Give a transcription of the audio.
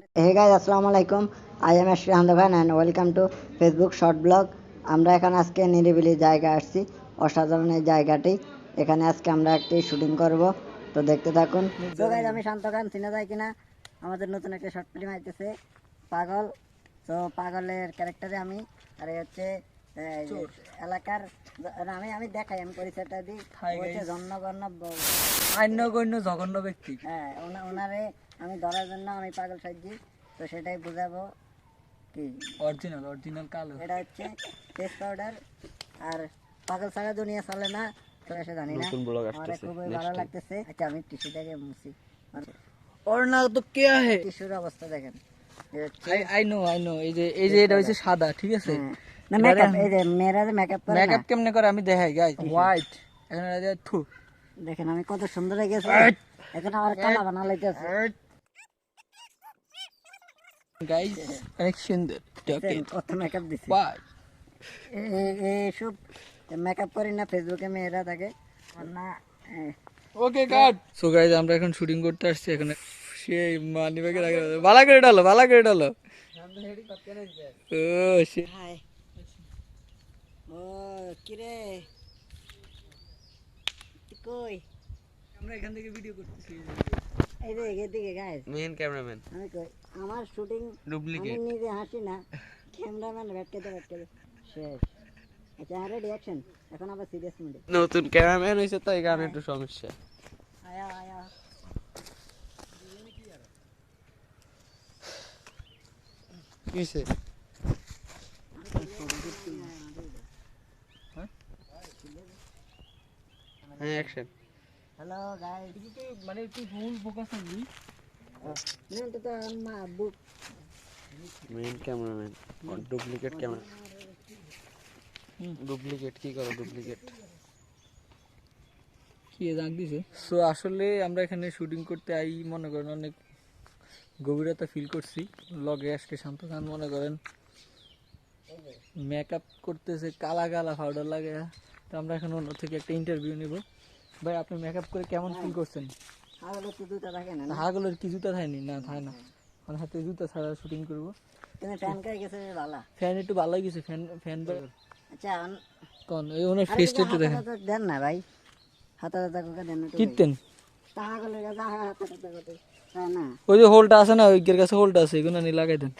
হে guys আসসালামু আলাইকুম। I am S Rehan Khan and welcome to Facebook short vlog আমরা এখন আজকে নিরিবিলি জায়গা আসছি অসাধারণ এই জায়গাটি। এখানে আজকে আমরা একটি শুটিং করব তো দেখতে থাকুন। তো গাইজ আমি শান্ত খান চিনা যায় কিনা? আমাদের নতুন একটা শর্ট ফিল্ম আইতেছে পাগল। তো পাগলের ক্যারেক্টারে আমি আর হচ্ছে এলাকার আমি আমি দেখাই আমি পরিচয়টা দিই। হচ্ছে. জন্মগণ্য জঘন্য ব্যক্তি। হ্যাঁ ওনা- ওনারে আমি ধরার জন্য আমি পাগল সাজি তো সেটাই বুঝাবো কি অরিজিনাল অরিজিনাল কালো এটা হচ্ছে ফেস পাউডার আর পাগল ছাড়া দুনিয়া চলে না তো সে জানি না আমার খুবই ভালো লাগতেছে আচ্ছা আমি টিস্যুটাকে মুছি और ना तो क्या है টিস্যুর অবস্থা দেখেন এই হচ্ছে- I I know I know এই যে এই যে এটা হচ্ছে সাদা ঠিক আছে হ্যাঁ। না মেকআপ এই যে মেয়েরা যে মেকআপ করে না মেকআপ কেমনে করে আমি দেখাই গাইস হোয়াইট এখানে এটা থু দেখেন আমি কত সুন্দর হয়ে গেছি এখন আমার কালা বানা লাইতেছে অনেক সুন্দর কত মেকআপ দিছি। বাই এ- এ- এইসব মেকআপ করি না ফেসবুকে মেয়েরা থাকে না ওকে কাট সো গাইস আমরা এখন শুটিং করতে আসছি এখানে সেই মানি ব্যাগের আগে। ভালো করে ডালো ভালো করে ডালো। ও সে ও কিরে? কই? আমরা এখান থেকে ভিডিও করতেছি। এই যে এদিকে গাইস মেন ক্যামেরাম্যান আমি কই আমার শুটিং আমি ডুপ্লিকেট নিজে হাসি না। ক্যামেরাম্যান ব্যাটকেতে ব্যাটকেতে শেষ। আচ্ছা আরে রিয়াকশন এখন আবার সিরিয়াস মুডে নতুন ক্যামেরাম্যান হয়েছে তো এই কারণে একটু সমস্যা। আয়া আয়া। কিসে হ্যাঁ। অ্যাকশন হ্যালো গাইস মানে তুই ফুল ফোকাস করবি না? তো তো মা বুক মেন ক্যামেরাম্যান ডুপ্লিকেট ক্যামেরা ডুপ্লিকেট কি করো ডুপ্লিকেট কি জাগ দিছে? সো আসলে আমরা এখানে শুটিং করতে আই মনে করেন অনেক গভীরতা ফিল করছি। লগে আজকে শান্ত খান মনে করেন মেকআপ করতেছে কালা কালা পাউডার লাগে। তো আমরা এখন অন্য থেকে একটা ইন্টারভিউ নিব। ভাই আপনি মেকআপ করে কেমন ফিল করছেন তাহলে তো দুটো থাকে না হাগুলোর কি জুতা থায়নি না থায় না আমার হাতে জুতা ছাড়া শুটিং করব তুমি ফ্যান কাই গেছে ভালো ফ্যান একটু ভালো গেছে ফ্যান ফ্যান আচ্ছা আন- কোন এই ওনার আরে ফেসটা কিন্তু একটু দেখেন হাতে হাতে দেন না ভাই হাতে হাতে কাকা দেন না একটু ভাই। কীর্তেন তাহা গেলে হাতে হাতে করতে হ্যাঁ না ওই যে হোলটা আছে না ওই কাছে হোলটা আছে এগুলো নি লাগাই দেন